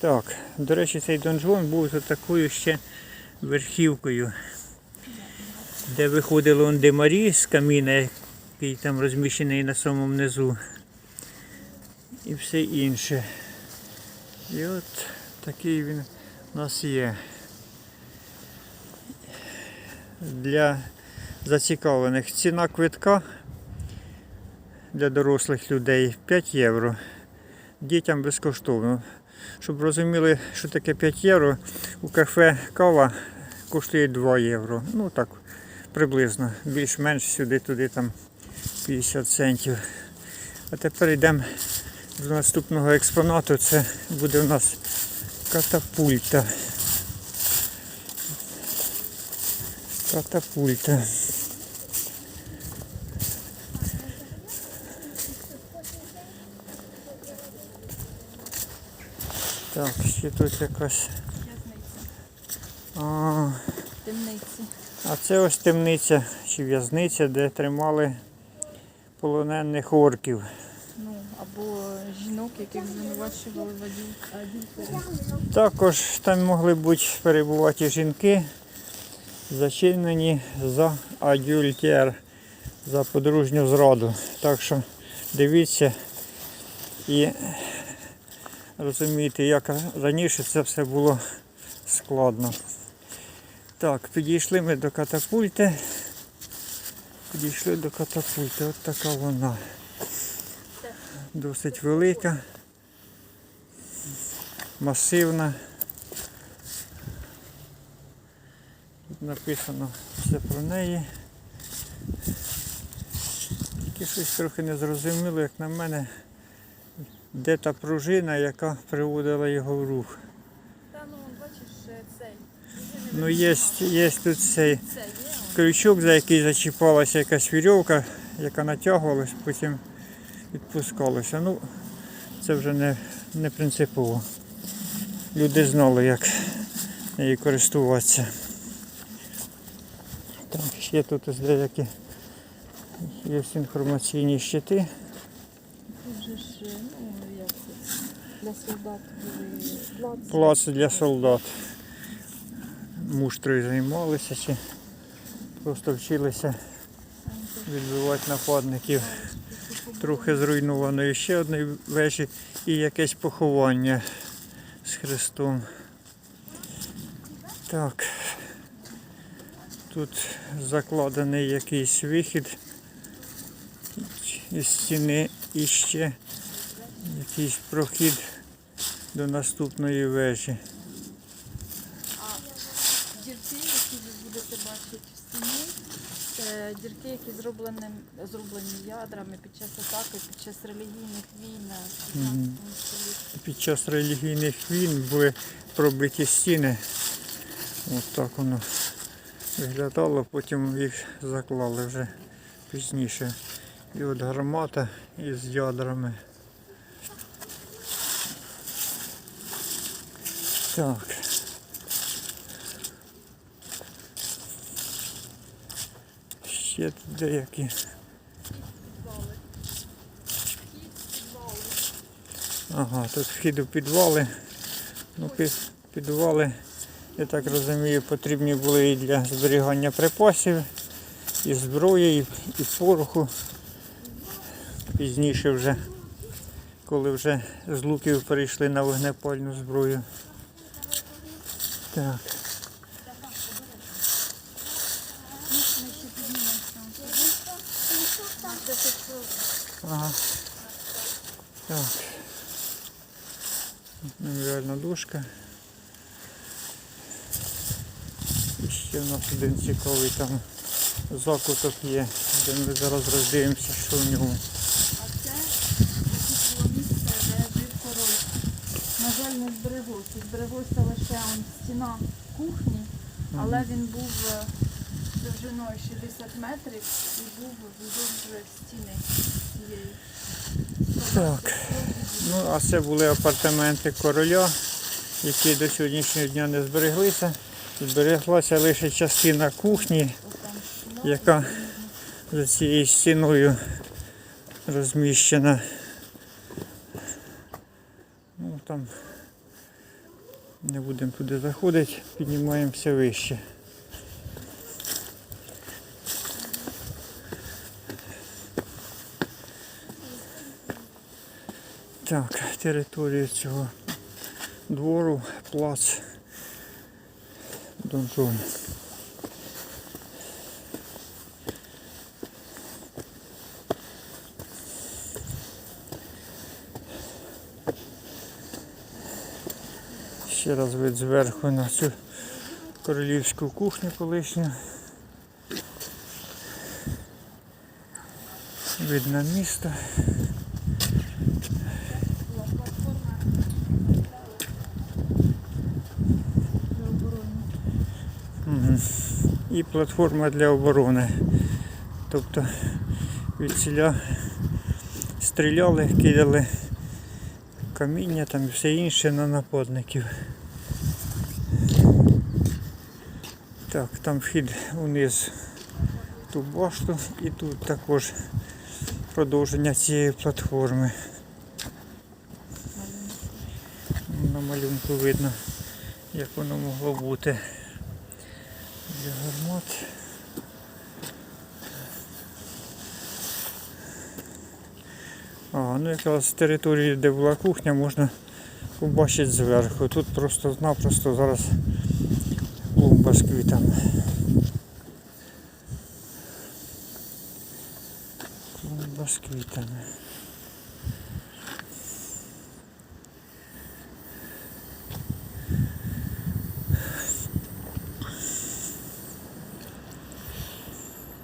Так, до речі, цей донжон був за такою ще верхівкою, де виходило он демарі з каміна, який там розміщений на самому низу. І все інше. І от такий він у нас є. Для зацікавлених ціна квитка для дорослих людей 5 євро. Дітям безкоштовно. Щоб розуміли, що таке 5 євро, у кафе кава коштує 2 євро. Ну так, приблизно. Більш-менш сюди, туди там 50 центів. А тепер йдемо до наступного експонату. Це буде у нас катапульта. Катапульта. Так, ще тут якась. А, Темниці. а це ось темниця чи в'язниця, де тримали полонених орків. Ну, або жінок, яких звинувачували в адюльтері. Також там могли бути перебувати жінки, зачинені за адюльтер, за подружню зраду. Так що дивіться і розумієте, як раніше це все було складно. Так, підійшли ми до катапульти. Підійшли до катапульти. От така вона. Досить велика, масивна. Тут написано все про неї. Тільки щось трохи не зрозуміло, як на мене, де та пружина, яка приводила його в рух. Та ну, бачиш, цей. Ну, є, є тут цей крючок, за який зачіпалася якась вірьовка, яка натягувалась, потім відпускалася. Ну, це вже не, не принципово. Люди знали, як нею користуватися. Так, ще тут ось деякі є інформаційні щити. Тут же ж, ну, як це, для солдат були для солдат. Муштрою займалися чи просто вчилися відбивати нападників. Трохи зруйнованої ще одної вежі і якесь поховання з Христом. Так. Тут закладений якийсь вихід із стіни і ще якийсь прохід до наступної вежі. Дірки, які ви будете бачити в стіні, це дірки, які зроблені, зроблені ядрами під час атаки, під час релігійних війн в 15 столітті. Під час релігійних війн були пробиті стіни. Ось так воно виглядало, потім їх заклали вже пізніше. І от гармата із ядрами. Так. Ще тут деякі. Ага, тут вхід у підвали. Ну, підвали, я так розумію, потрібні були і для зберігання припасів, і зброї, і, і пороху. Пізніше вже, коли вже з луків перейшли на вогнепальну зброю. Так. Ага. Так. Меморіальна дошка. І ще в нас один цікавий там закуток є, де ми зараз роздивимося, що в ньому. А це було місце, де жив король. На жаль, не збереглося. Збереглося лише он, стіна кухні, але він був е, довжиною 60 метрів і був вздовж стіни цієї. Так. Ну, а це були апартаменти короля, які до сьогоднішнього дня не збереглися. Збереглася лише частина кухні, яка за цією стіною розміщена. Ну, там Не будемо туди заходити, піднімаємося вище. Так, територія цього двору, плац, донжон. Ще раз вид зверху на цю королівську кухню колишню. Місто. Була платформа для оборони. І платформа для оборони. Тобто від ціля стріляли, кидали каміння там і все інше на нападників. Так, там вхід униз в ту башту і тут також продовження цієї платформи. На малюнку видно, як воно могло бути для гармат. А, ну якраз з території, де була кухня, можна побачити зверху. Тут просто-напросто зараз клумба там. з квітами.